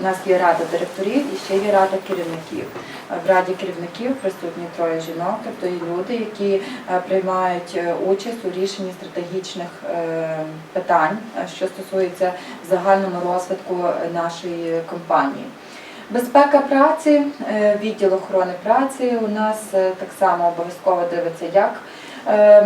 У нас є рада директорів і ще є рада керівників. В раді керівників присутні троє жінок, тобто і люди, які е, приймають е, участь у рішенні стратегічних е, питань, що стосується загальному розвитку нашої компанії. Безпека праці, відділ охорони праці у нас так само обов'язково дивиться, як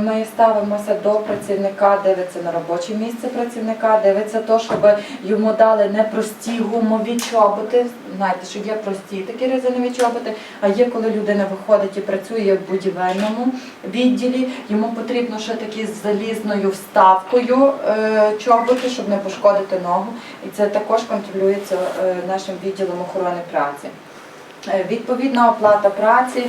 ми ставимося до працівника, дивиться на робоче місце працівника, дивиться то, щоб йому дали не прості гумові чоботи. Знаєте, що є прості такі резинові чоботи, а є коли людина виходить і працює в будівельному відділі, йому потрібно ще такі з залізною вставкою е, чоботи, щоб не пошкодити ногу. І це також контролюється е, нашим відділом охорони праці. Е, Відповідна оплата праці, е,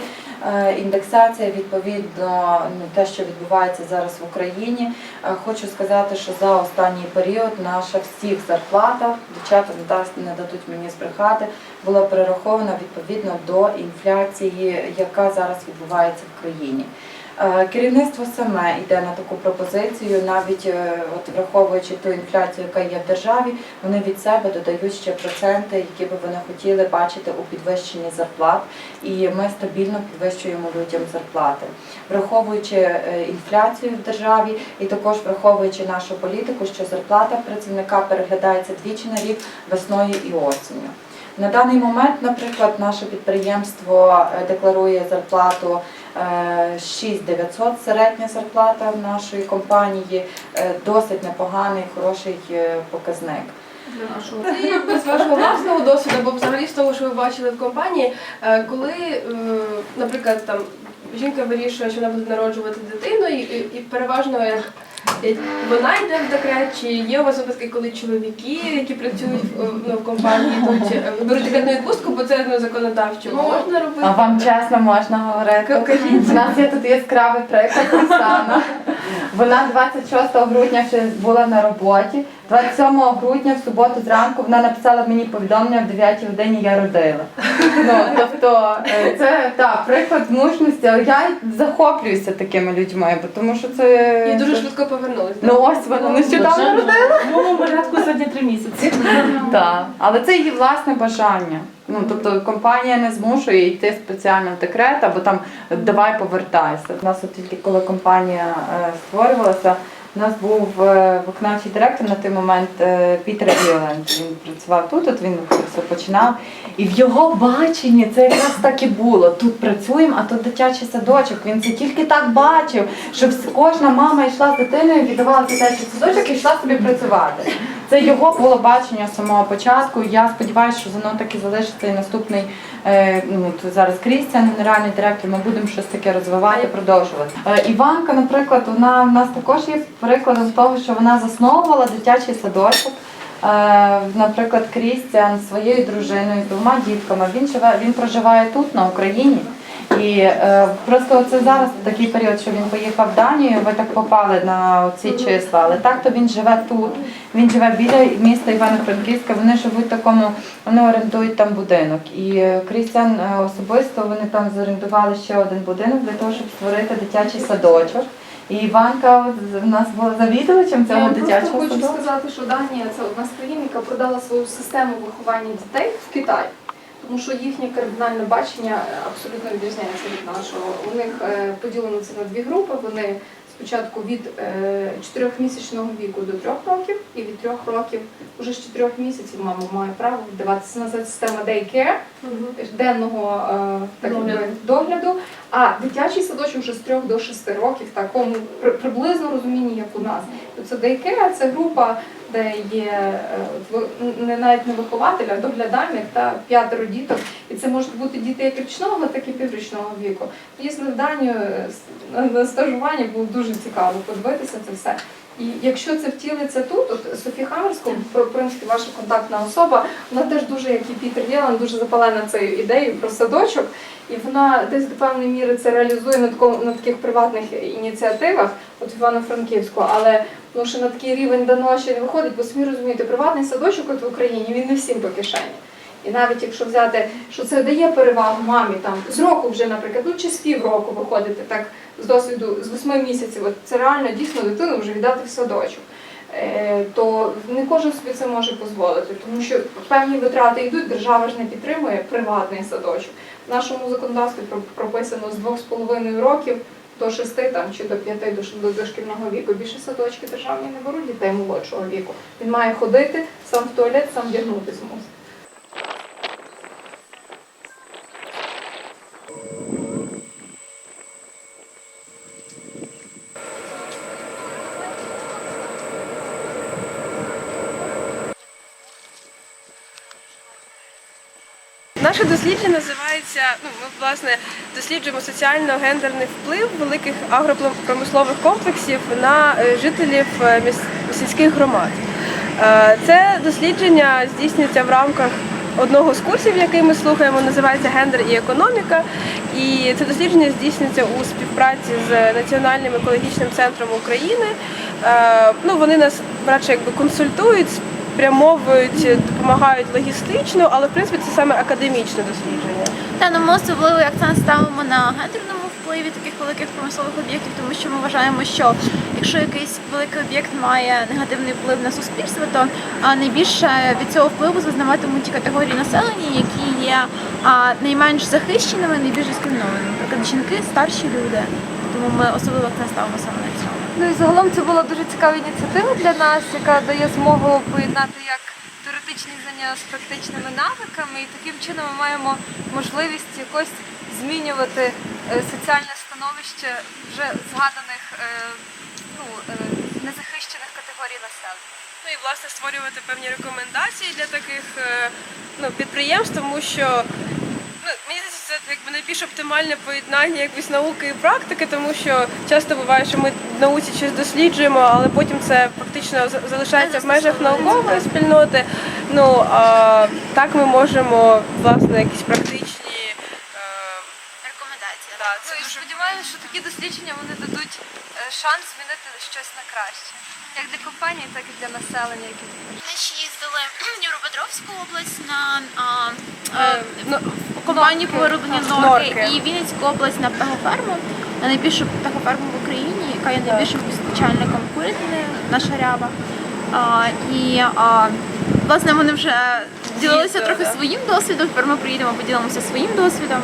індексація відповідно ну, те, що відбувається зараз в Україні. Е, Хочу сказати, що за останній період наша всіх зарплата, дівчата не дадуть мені збрехати, була перерахована відповідно до інфляції, яка зараз відбувається в країні. Е, Керівництво саме йде на таку пропозицію, навіть е, от враховуючи ту інфляцію, яка є в державі, вони від себе додають ще проценти, які би вони хотіли бачити у підвищенні зарплат, і ми стабільно підвищуємо людям зарплати, враховуючи е, інфляцію в державі, і також враховуючи нашу політику, що зарплата працівника переглядається двічі на рік весною і осінню. На даний момент, наприклад, наше підприємство декларує зарплату 6900 середня зарплата в нашої компанії, е, досить непоганий, хороший е, показник. для нашого. Вашого власного досвіду, або взагалі з того, що ви бачили в компанії, е, коли, е, наприклад, там жінка вирішує, що вона буде народжувати дитину, і, і, переважно е, вона йде в декрет, чи є у вас випадки, коли чоловіки, які працюють в, ну, в компанії, йдуть, е, беруть декретну відпустку, бо це ну, законодавчо можна робити. А вам чесно можна говорити? Кажіть. У нас є тут яскравий приклад Оксана. Вона 26 грудня ще була на роботі. 27 грудня в суботу зранку вона написала мені повідомлення в 9 годині я родила. Ну, тобто е, це так, приклад мужності, але я захоплююся такими людьми, бо тому що це. І дуже швидко повернулися. Ну ось вона нещодавно родила. В моєму порядку сьогодні три місяці. Так, але це її власне бажання. Ну тобто компанія не змушує йти спеціально в декрет або там давай повертайся. У нас от тільки коли компанія е, створювалася, у нас був е, виконавчий директор на той момент е, Пітер Віоленд. Він працював тут, от він все починав. І в його баченні це якраз так і було. Тут працюємо, а тут дитячий садочок. Він це тільки так бачив, щоб кожна мама йшла з дитиною, віддавала дитячий садочок і йшла собі працювати. Це його було бачення з самого початку. Я сподіваюся, що воно так і залишиться і наступний е, ну зараз Крістіан, генеральний директор. Ми будемо щось таке розвивати, продовжувати. Е, Іванка, наприклад, вона в нас також є прикладом того, що вона засновувала дитячий садочок. Е, Наприклад, Крістіан своєю дружиною, двома дітками. Він живе, він проживає тут на Україні. І е, просто це зараз такий період, що він поїхав в Данію, ви так попали на ці числа, але так то він живе тут. Він живе біля міста Івано-Франківська. Вони живуть в такому, вони орендують там будинок. І е, Крістіан е, особисто вони там зорендували ще один будинок для того, щоб створити дитячий садочок. І Іванка в нас була завідувачем Я цього вам просто дитячого хочу садочку. сказати, що Данія це одна з країн, яка продала свою систему виховання дітей в Китай. Тому що їхнє кардинальне бачення е, абсолютно відрізняється від нашого. У них е, поділено це на дві групи. Вони спочатку від е, 4-місячного віку до 3 років, і від 3 років уже з 4 місяців мама має право віддаватися на система daycare, денного так, якби, Догляду. А дитячий садочок вже з 3 до 6 років, в такому при- приблизно розумінні, як у нас. Це дейкера, це група, де є е, не навіть не вихователь, а доглядальник та п'ятеро діток. І це можуть бути діти як річного, так і піврічного віку. Їздили в Данію е, на- стажування, було дуже цікаво подивитися це все. І якщо це втілиться тут, от Софі Хамерську, в принципі, ваша контактна особа, вона теж дуже, як і Пітер Єлен, дуже запалена цією ідеєю про садочок. І вона десь до певної міри це реалізує на такому на таких приватних ініціативах, от Івано-Франківську, але ну що на такий рівень давно ще не виходить, бо самі розумієте, приватний садочок от в Україні він не всім по кишені. І навіть якщо взяти, що це дає перевагу мамі там з року вже, наприклад, ну чи з півроку виходити так з досвіду з восьми місяців, от це реально дійсно дитину вже віддати в садочок. е, то не кожен собі це може дозволити, тому що певні витрати йдуть, держава ж не підтримує приватний садочок. В нашому законодавстві прописано з 2,5 років до 6 там, чи до 5 до, до дошкільного віку. Більше садочки державні не беруть дітей молодшого віку. Він має ходити сам в туалет, сам вдягнутися мусить. Наше дослідження називається. Ну, ми власне досліджуємо соціально-гендерний вплив великих агропромислових комплексів на е, жителів е, сільських громад. Е, Це дослідження здійснюється в рамках одного з курсів, який ми слухаємо, називається Гендер і економіка. І це дослідження здійснюється у співпраці з Національним екологічним центром України. Ну, вони нас радше якби консультують, спрямовують, допомагають логістично, але в принципі це саме академічне дослідження. Та ну ми особливий акцент ставимо на гендерному впливі таких великих промислових об'єктів, тому що ми вважаємо, що якщо якийсь великий об'єкт має негативний вплив на суспільство, то найбільше від цього впливу зазнаватимуть ті категорії населення, які є найменш захищеними, найбільш дискримінованими, наприклад, жінки, старші люди. Тому ми особливо акцент ставимо саме на цьому. Ну і загалом це була дуже цікава ініціатива для нас, яка дає змогу поєднати як теоретичні знання з практичними навиками, і таким чином ми маємо можливість якось змінювати е, соціальне становище вже згаданих е, ну, е, незахищених категорій населення. Ну і власне створювати певні рекомендації для таких ну, підприємств, тому що найбільш оптимальне поєднання якось науки і практики, тому що часто буває, що ми в науці щось досліджуємо, але потім це фактично залишається в межах наукової спільноти. Ну а так ми можемо власне якісь практичні. е, Рекомендація. да, це Ну і дуже сподіваємося, що такі дослідження вони дадуть е, шанс змінити щось на краще, як для компанії, так і для населення, яке Ми ще їздили в Дніпропетровську область на а, Е, ну, компанію по виробленню норки і Вінницька область на птахоферму, на найбільшу птахоферму в Україні, яка є найбільшим постачальником курятини, наша ряба. А, і а, власне вони вже ділилися трохи своїм досвідом. Тепер ми приїдемо, поділимося своїм досвідом.